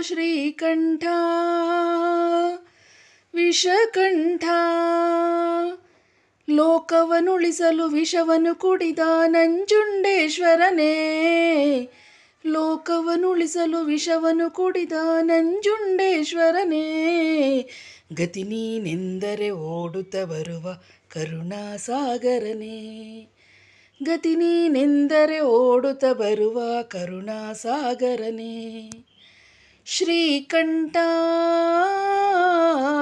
ಶ್ರೀಕಂಠ. ವಿಷಕಂಠ. ಲೋಕವನುಳಿಸಲು ವಿಷವನ್ನು ಕುಡಿದ ನಂಜುಂಡೇಶ್ವರನೇ. ಲೋಕವನುಳಿಸಲು ವಿಷವನ್ನು ಕುಡಿದ ನಂಜುಂಡೇಶ್ವರನೇ. ಗತಿ ನೀನೆಂದರೆ ಓಡುತ್ತ ಬರುವ ಕರುಣಾಸಾಗರನೇ. ಗತಿ ನೀನೆಂದರೆ ಓಡುತ್ತ ಬರುವ ಕರುಣಾಸಾಗರನೇ. ಶ್ರೀಕಂಠ,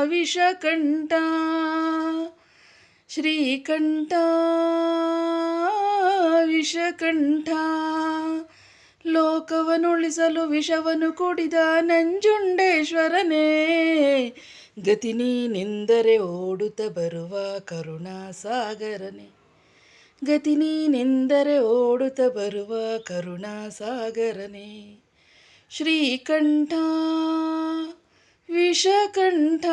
ವಿಷಕಂಠ. ಶ್ರೀಕಂಠ, ವಿಷಕಂಠ. ಲೋಕವನ್ನುಳಿಸಲು ವಿಷವನ್ನು ಕೂಡಿದ ನಂಜುಂಡೇಶ್ವರನೇ, ಗತಿ ನೀನೆಂದರೆ ಓಡುತ್ತ ಬರುವ ಕರುಣಾಸಾಗರನೇ. ಗತಿ ನೀನೆಂದರೆ ಓಡುತ್ತ ಬರುವ ಕರುಣಾಸಾಗರನೇ. ಶ್ರೀಕಂಠ, ವಿಷಕಂಠ.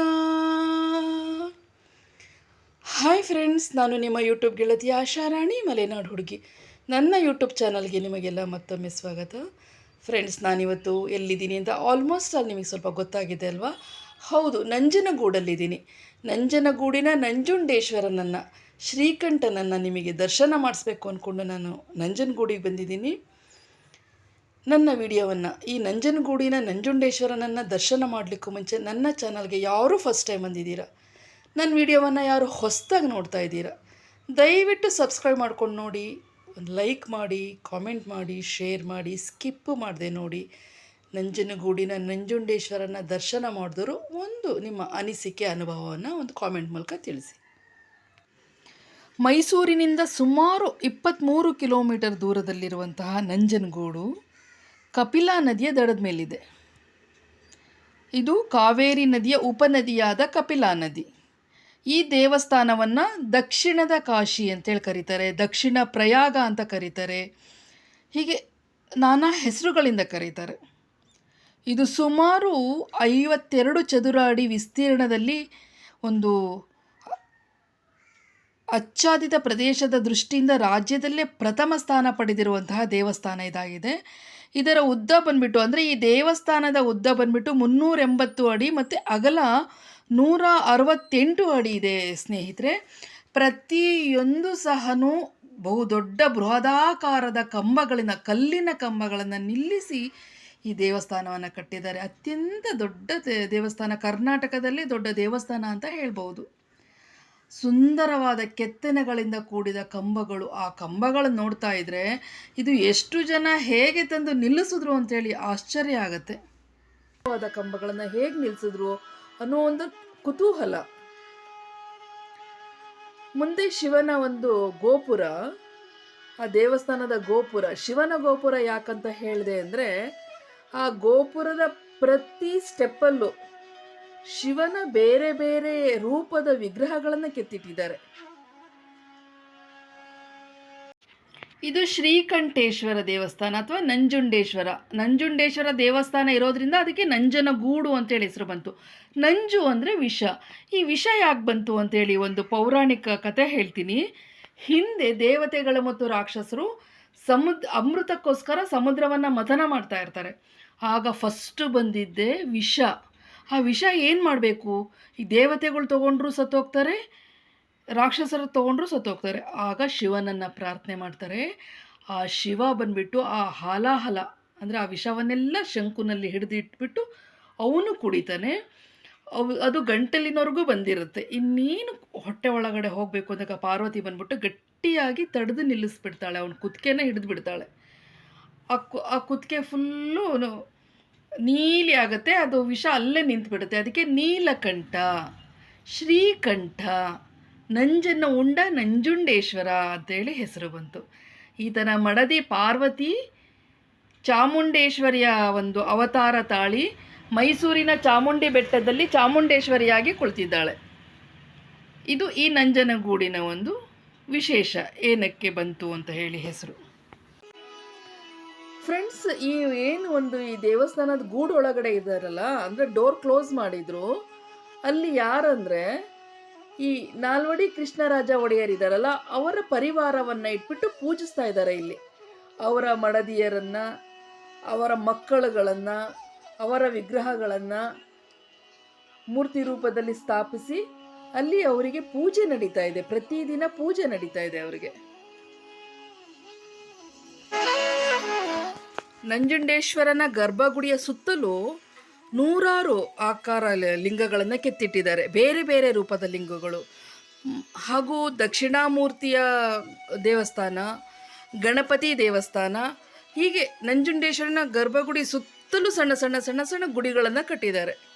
ಹಾಯ್ ಫ್ರೆಂಡ್ಸ್ ನಾನು ನಿಮ್ಮ ಯೂಟ್ಯೂಬ್ ಗೆಳತಿ ಆಶಾರಾಣಿ ಮಲೆನಾಡು ಹುಡುಗಿ. ನನ್ನ ಯೂಟ್ಯೂಬ್ ಚಾನಲ್ಗೆ ನಿಮಗೆಲ್ಲ ಮತ್ತೊಮ್ಮೆ ಸ್ವಾಗತ. ಫ್ರೆಂಡ್ಸ್ ನಾನಿವತ್ತು ಎಲ್ಲಿದ್ದೀನಿ ಅಂತ ಆಲ್ಮೋಸ್ಟ್ ಅಲ್ಲಿ ನಿಮಗೆ ಸ್ವಲ್ಪ ಗೊತ್ತಾಗಿದೆ ಅಲ್ವಾ? ಹೌದು, ನಂಜನಗೂಡಲ್ಲಿದ್ದೀನಿ. ನಂಜನಗೂಡಿನ ನಂಜುಂಡೇಶ್ವರನನ್ನು, ಶ್ರೀಕಂಠನನ್ನು ನಿಮಗೆ ದರ್ಶನ ಮಾಡಿಸ್ಬೇಕು ಅಂದ್ಕೊಂಡು ನಾನು ನಂಜನಗೂಡಿಗೆ ಬಂದಿದ್ದೀನಿ. ನನ್ನ ವಿಡಿಯೋವನ್ನು ಈ ನಂಜನಗೂಡಿನ ನಂಜುಂಡೇಶ್ವರನನ್ನು ದರ್ಶನ ಮಾಡಲಿಕ್ಕೂ ಮುಂಚೆ ನನ್ನ ಚಾನಲ್ಗೆ ಯಾರೂ ಫಸ್ಟ್ ಟೈಮ್ ಬಂದಿದ್ದೀರಾ? ನನ್ನ ವಿಡಿಯೋವನ್ನು ಯಾರು ಹೊಸದಾಗಿ ನೋಡ್ತಾ ಇದ್ದೀರಾ? ದಯವಿಟ್ಟು ಸಬ್ಸ್ಕ್ರೈಬ್ ಮಾಡ್ಕೊಂಡು ನೋಡಿ, ಒಂದು ಲೈಕ್ ಮಾಡಿ ಕಾಮೆಂಟ್ ಮಾಡಿ ಶೇರ್ ಮಾಡಿ ಸ್ಕಿಪ್ಪು ಮಾಡಿದೆ ನೋಡಿ. ನಂಜನಗೂಡಿನ ನಂಜುಂಡೇಶ್ವರನ ದರ್ಶನ ಮಾಡಿದವರು ಒಂದು ನಿಮ್ಮ ಅನಿಸಿಕೆ, ಅನುಭವವನ್ನು ಒಂದು ಕಾಮೆಂಟ್ ಮೂಲಕ ತಿಳಿಸಿ. ಮೈಸೂರಿನಿಂದ ಸುಮಾರು ಇಪ್ಪತ್ತ್ಮೂರು ಕಿಲೋಮೀಟರ್ ದೂರದಲ್ಲಿರುವಂತಹ ನಂಜನಗೂಡು ಕಪಿಲಾ ನದಿಯ ದಡದ ಮೇಲಿದೆ. ಇದು ಕಾವೇರಿ ನದಿಯ ಉಪನದಿಯಾದ ಕಪಿಲಾ ನದಿ. ಈ ದೇವಸ್ಥಾನವನ್ನು ದಕ್ಷಿಣದ ಕಾಶಿ ಅಂತೇಳಿ ಕರೀತಾರೆ, ದಕ್ಷಿಣ ಪ್ರಯಾಗ ಅಂತ ಕರೀತಾರೆ, ಹೀಗೆ ನಾನಾ ಹೆಸರುಗಳಿಂದ ಕರೀತಾರೆ. ಇದು ಸುಮಾರು ಐವತ್ತೆರಡು ಚದುರ ಅಡಿ ವಿಸ್ತೀರ್ಣದಲ್ಲಿ ಒಂದು ಅಚ್ಚಾದಿತ ಪ್ರದೇಶದ ದೃಷ್ಟಿಯಿಂದ ರಾಜ್ಯದಲ್ಲೇ ಪ್ರಥಮ ಸ್ಥಾನ ಪಡೆದಿರುವಂತಹ ದೇವಸ್ಥಾನ ಇದಾಗಿದೆ. ಇದರ ಉದ್ದ ಬಂದ್ಬಿಟ್ಟು, ಅಂದರೆ ಈ ದೇವಸ್ಥಾನದ ಉದ್ದ ಬಂದ್ಬಿಟ್ಟು ಮುನ್ನೂರ ಎಂಬತ್ತು ಅಡಿ ಮತ್ತು ಅಗಲ ನೂರ ಅರವತ್ತೆಂಟು ಅಡಿ ಇದೆ, ಸ್ನೇಹಿತರೆ. ಪ್ರತಿಯೊಂದು ಸಹನೂ ಬಹುದೊಡ್ಡ ಬೃಹದಾಕಾರದ ಕಂಬಗಳಿನ ಕಲ್ಲಿನ ಕಂಬಗಳನ್ನು ನಿಲ್ಲಿಸಿ ಈ ದೇವಸ್ಥಾನವನ್ನು ಕಟ್ಟಿದ್ದಾರೆ. ಅತ್ಯಂತ ದೊಡ್ಡ ದೇವಸ್ಥಾನ ಕರ್ನಾಟಕದಲ್ಲಿ ದೊಡ್ಡ ದೇವಸ್ಥಾನ ಅಂತ ಹೇಳ್ಬೋದು ಸುಂದರವಾದ ಕೆತ್ತನೆಗಳಿಂದ ಕೂಡಿದ ಕಂಬಗಳು. ಆ ಕಂಬಗಳನ್ನು ನೋಡ್ತಾ ಇದ್ರೆ ಇದು ಎಷ್ಟು ಜನ ಹೇಗೆ ತಂದು ನಿಲ್ಲಿಸಿದ್ರು ಅಂತೇಳಿ ಆಶ್ಚರ್ಯ ಆಗತ್ತೆ. ವಾದ ಕಂಬಗಳನ್ನು ಹೇಗೆ ನಿಲ್ಲಿಸಿದ್ರು ಅನ್ನೋ ಒಂದು ಕುತೂಹಲ. ಮುಂದೆ ಶಿವನ ಒಂದು ಗೋಪುರ, ಆ ದೇವಸ್ಥಾನದ ಗೋಪುರ. ಶಿವನ ಗೋಪುರ ಯಾಕಂತ ಹೇಳಿದೆ ಅಂದರೆ ಆ ಗೋಪುರದ ಪ್ರತಿ ಸ್ಟೆಪ್ಪಲ್ಲೂ ಶಿವನ ಬೇರೆ ಬೇರೆ ರೂಪದ ವಿಗ್ರಹಗಳನ್ನು ಕೆತ್ತಿಟ್ಟಿದ್ದಾರೆ. ಇದು ಶ್ರೀಕಂಠೇಶ್ವರ ದೇವಸ್ಥಾನ ಅಥವಾ ನಂಜುಂಡೇಶ್ವರ. ನಂಜುಂಡೇಶ್ವರ ದೇವಸ್ಥಾನ ಇರೋದ್ರಿಂದ ಅದಕ್ಕೆ ನಂಜನಗೂಡು ಅಂತೇಳಿ ಹೆಸರು ಬಂತು. ನಂಜು ಅಂದರೆ ವಿಷ. ಈ ವಿಷ ಯಾಕೆ ಬಂತು ಅಂತೇಳಿ ಒಂದು ಪೌರಾಣಿಕ ಕಥೆ ಹೇಳ್ತೀನಿ. ಹಿಂದೆ ದೇವತೆಗಳು ಮತ್ತು ರಾಕ್ಷಸರು ಸಮುದ್ರ ಅಮೃತಕ್ಕೋಸ್ಕರ ಸಮುದ್ರವನ್ನು ಮಥನ ಮಾಡ್ತಾ ಇರ್ತಾರೆ. ಆಗ ಫಸ್ಟ್ ಬಂದಿದ್ದೆ ವಿಷ. ಆ ವಿಷ ಏನು ಮಾಡಬೇಕು? ಈ ದೇವತೆಗಳು ತೊಗೊಂಡ್ರು ಸತ್ತೋಗ್ತಾರೆ, ರಾಕ್ಷಸರು ತೊಗೊಂಡ್ರು ಸತ್ತೋಗ್ತಾರೆ. ಆಗ ಶಿವನನ್ನು ಪ್ರಾರ್ಥನೆ ಮಾಡ್ತಾರೆ. ಆ ಶಿವ ಬಂದ್ಬಿಟ್ಟು ಆ ಹಾಲಾಹಲ, ಅಂದರೆ ಆ ವಿಷವನ್ನೆಲ್ಲ ಶಂಕುನಲ್ಲಿ ಹಿಡಿದಿಟ್ಬಿಟ್ಟು ಅವನು ಕುಡಿತಾನೆ. ಅವು, ಅದು ಗಂಟಲಿನವರೆಗೂ ಬಂದಿರುತ್ತೆ. ಇನ್ನೇನು ಹೊಟ್ಟೆ ಒಳಗಡೆ ಹೋಗಬೇಕು ಅಂದಾಗ ಪಾರ್ವತಿ ಬಂದ್ಬಿಟ್ಟು ಗಟ್ಟಿಯಾಗಿ ತಡೆದು ನಿಲ್ಲಿಸ್ಬಿಡ್ತಾಳೆ. ಅವನು ಕುತ್ಕೆನ ಹಿಡಿದು ಬಿಡ್ತಾಳೆ ಆ ಕು, ಆ ಕುತ್ತಿಗೆ ಫುಲ್ಲು ನೀಲಿ ಆಗುತ್ತೆ, ಅದು ವಿಷ ಅಲ್ಲೇ ನಿಂತುಬಿಡುತ್ತೆ. ಅದಕ್ಕೆ ನೀಲಕಂಠ, ಶ್ರೀಕಂಠ ನಂಜನ್ನು ಉಂಡ, ನಂಜುಂಡೇಶ್ವರ ಅಂತೇಳಿ ಹೆಸರು ಬಂತು. ಈತನ ಮಡದಿ ಪಾರ್ವತಿ, ಚಾಮುಂಡೇಶ್ವರಿಯ ಒಂದು ಅವತಾರ ತಾಳಿ ಮೈಸೂರಿನ ಚಾಮುಂಡಿ ಬೆಟ್ಟದಲ್ಲಿ ಚಾಮುಂಡೇಶ್ವರಿಯಾಗಿ ಕುಳಿತಿದ್ದಾಳೆ. ಇದು ಈ ನಂಜನಗೂಡಿನ ಒಂದು ವಿಶೇಷ, ಏನಕ್ಕೆ ಬಂತು ಅಂತ ಹೇಳಿ ಹೆಸರು. ಫ್ರೆಂಡ್ಸ್ ಈ ಏನು ಒಂದು ಈ ದೇವಸ್ಥಾನದ ಗೂಡು ಒಳಗಡೆ ಇದ್ದಾರಲ್ಲ ಅಂದರೆ ಡೋರ್ ಕ್ಲೋಸ್ ಮಾಡಿದ್ರು, ಅಲ್ಲಿ ಯಾರಂದರೆ ಈ ನಾಲ್ವಡಿ ಕೃಷ್ಣರಾಜ ಒಡೆಯರ್ ಇದ್ದಾರಲ್ಲ ಅವರ ಪರಿವಾರವನ್ನು ಇಟ್ಬಿಟ್ಟು ಪೂಜಿಸ್ತಾ ಇದ್ದಾರೆ ಇಲ್ಲಿ. ಅವರ ಮಡದಿಯರನ್ನು, ಅವರ ಮಕ್ಕಳುಗಳನ್ನು, ಅವರ ವಿಗ್ರಹಗಳನ್ನು ಮೂರ್ತಿ ರೂಪದಲ್ಲಿ ಸ್ಥಾಪಿಸಿ ಅಲ್ಲಿ ಅವರಿಗೆ ಪೂಜೆ ನಡೀತಾ ಇದೆ, ಪ್ರತಿದಿನ ಪೂಜೆ ನಡೀತಾ ಇದೆ ಅವರಿಗೆ. ನಂಜುಂಡೇಶ್ವರನ ಗರ್ಭಗುಡಿಯ ಸುತ್ತಲೂ ನೂರಾರು ಆಕಾರ ಲಿಂಗಗಳನ್ನು ಕೆತ್ತಿಟ್ಟಿದ್ದಾರೆ. ಬೇರೆ ಬೇರೆ ರೂಪದ ಲಿಂಗಗಳು. ಹಾಗೂ ದಕ್ಷಿಣಾಮೂರ್ತಿಯ ದೇವಸ್ಥಾನ, ಗಣಪತಿ ದೇವಸ್ಥಾನ, ಹೀಗೆ ನಂಜುಂಡೇಶ್ವರನ ಗರ್ಭಗುಡಿ ಸುತ್ತಲೂ ಸಣ್ಣ ಸಣ್ಣ ಸಣ್ಣ ಸಣ್ಣ ಗುಡಿಗಳನ್ನು ಕಟ್ಟಿದ್ದಾರೆ.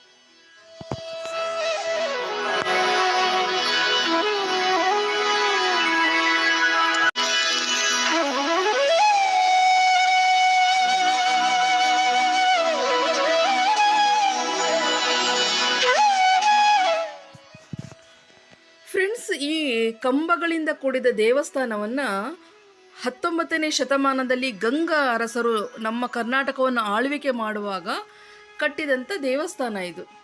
ಕಂಬಗಳಿಂದ ಕೂಡಿದ ದೇವಸ್ಥಾನವನ್ನು ಹತ್ತೊಂಬತ್ತನೇ ಶತಮಾನದಲ್ಲಿ ಗಂಗಾ ಅರಸರು ನಮ್ಮ ಕರ್ನಾಟಕವನ್ನು ಆಳ್ವಿಕೆ ಮಾಡುವಾಗ ಕಟ್ಟಿದಂಥ ದೇವಸ್ಥಾನ ಇದು.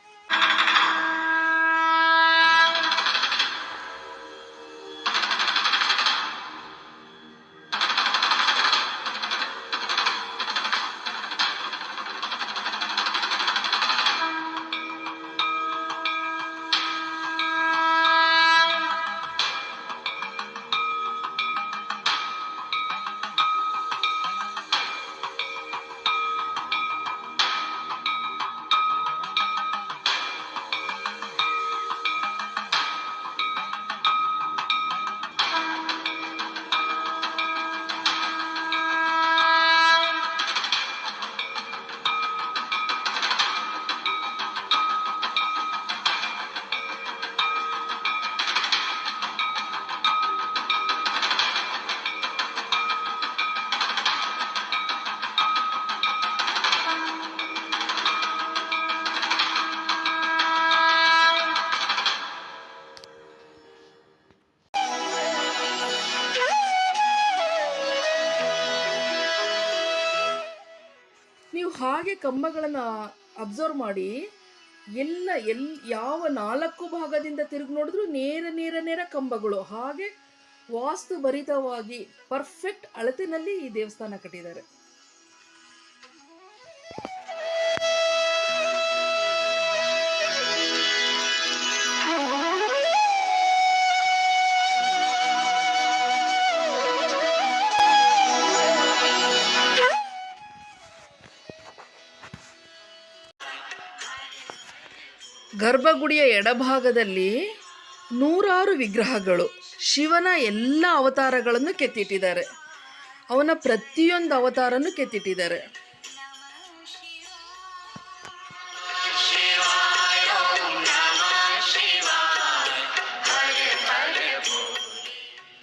ಕಂಬಗಳನ್ನು ಅಬ್ಸರ್ವ್ ಮಾಡಿ ಎಲ್ಲ ಎಲ್ ಯಾವ ನಾಲ್ಕು ಭಾಗದಿಂದ ತಿರುಗಿ ನೋಡಿದ್ರು ನೇರ ನೇರ ನೇರ ಕಂಬಗಳು. ಹಾಗೆ ವಾಸ್ತು ಭರಿತವಾಗಿ ಪರ್ಫೆಕ್ಟ್ ಅಳತೆನಲ್ಲಿ ಈ ದೇವಸ್ಥಾನ ಕಟ್ಟಿದ್ದಾರೆ. ಗರ್ಭಗುಡಿಯ ಎಡಭಾಗದಲ್ಲಿ ನೂರಾರು ವಿಗ್ರಹಗಳು. ಶಿವನ ಎಲ್ಲ ಅವತಾರಗಳನ್ನು ಕೆತ್ತಿಟ್ಟಿದ್ದಾರೆ. ಅವನ ಪ್ರತಿಯೊಂದು ಅವತಾರನ್ನು ಕೆತ್ತಿಟ್ಟಿದ್ದಾರೆ.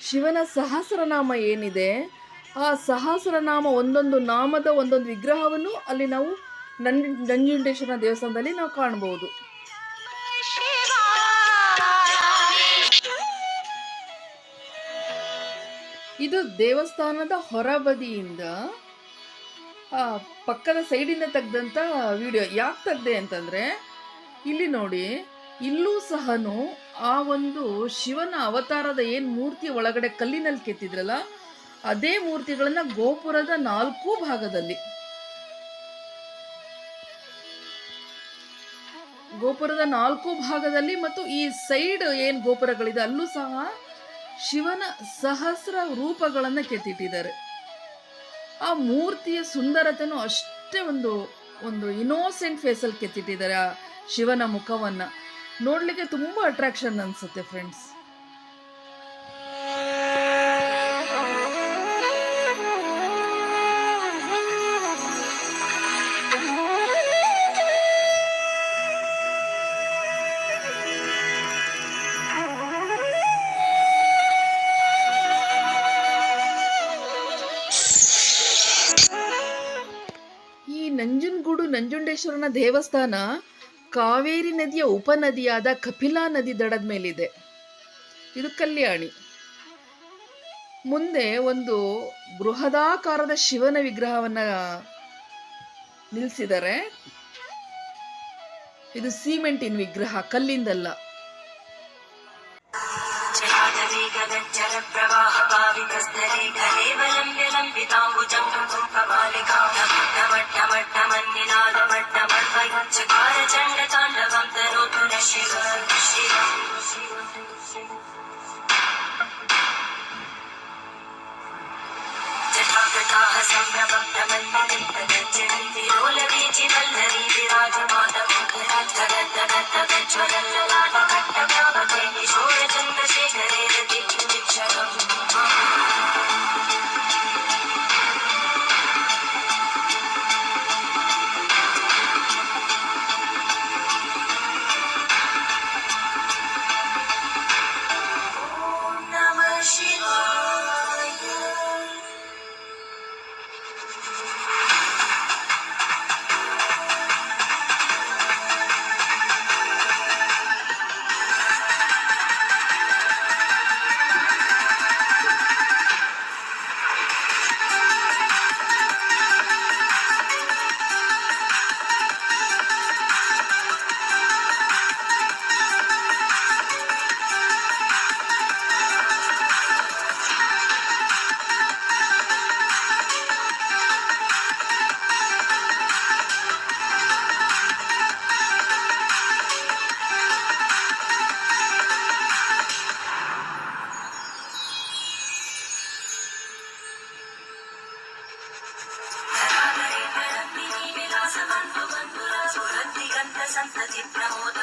ಶಿವನ ಸಹಸ್ರನಾಮ ಏನಿದೆ? ಆ ಸಹಸ್ರನಾಮ ಒಂದೊಂದು ನಾಮದ ಒಂದೊಂದು ವಿಗ್ರಹವನ್ನು ಅಲ್ಲಿ ನಾವು ನಂ ನಂಜುಂಡೇಶ್ವರ ದೇವಸ್ಥಾನದಲ್ಲಿ ನಾವು ಕಾಣಬಹುದು ಇದು ದೇವಸ್ಥಾನದ ಹೊರಬದಿಯಿಂದ ಪಕ್ಕದ ಸೈಡಿಂದ ತೆಗೆದಂಥ ವಿಡಿಯೋ ಯಾಕೆ ತೆಗ್ದೆ ಅಂತಂದರೆ, ಇಲ್ಲಿ ನೋಡಿ, ಇಲ್ಲೂ ಸಹನು ಆ ಒಂದು ಶಿವನ ಅವತಾರದ ಏನು ಮೂರ್ತಿ ಒಳಗಡೆ ಕಲ್ಲಿನಲ್ಲಿ ಕೆತ್ತಿದ್ರಲ್ಲ, ಅದೇ ಮೂರ್ತಿಗಳನ್ನು ಗೋಪುರದ ನಾಲ್ಕು ಭಾಗದಲ್ಲಿ. ಗೋಪುರದ ನಾಲ್ಕು ಭಾಗದಲ್ಲಿ ಮತ್ತು ಈ ಸೈಡ್ ಏನು ಗೋಪುರಗಳಿದೆ, ಅಲ್ಲೂ ಸಹ ಶಿವನ ಸಹಸ್ರ ರೂಪಗಳನ್ನು ಕೆತ್ತಿಟ್ಟಿದ್ದಾರೆ. ಆ ಮೂರ್ತಿಯ ಸುಂದರತೆನೂ ಅಷ್ಟೇ ಒಂದು ಒಂದು ಇನೋಸೆಂಟ್ ಫೇಸಲ್ಲಿ ಕೆತ್ತಿಟ್ಟಿದ್ದಾರೆ ಆ ಶಿವನ ಮುಖವನ್ನು. ನೋಡಲಿಕ್ಕೆ ತುಂಬ ಅಟ್ರಾಕ್ಷನ್ ಅನಿಸುತ್ತೆ ಫ್ರೆಂಡ್ಸ್ ನಂಜುಂಡೇಶ್ವರನ ದೇವಸ್ಥಾನ ಕಾವೇರಿ ನದಿಯ ಉಪನದಿಯಾದ ಕಪಿಲಾ ನದಿ ದಡದ ಮೇಲಿದೆ. ಇದು ಕಲ್ಯಾಣಿ. ಮುಂದೆ ಒಂದು ಬೃಹದಾಕಾರದ ಶಿವನ ವಿಗ್ರಹವನ್ನ ನಿಲ್ಲಿಸಿದ್ದಾರೆ ಇದು ಸಿಮೆಂಟಿನ ವಿಗ್ರಹ, ಕಲ್ಲಿಂದಲ್ಲ. जल प्रवाह पावितस्तरे कलेवलम्ब्य लम्बिताम्बुजं Satu 舞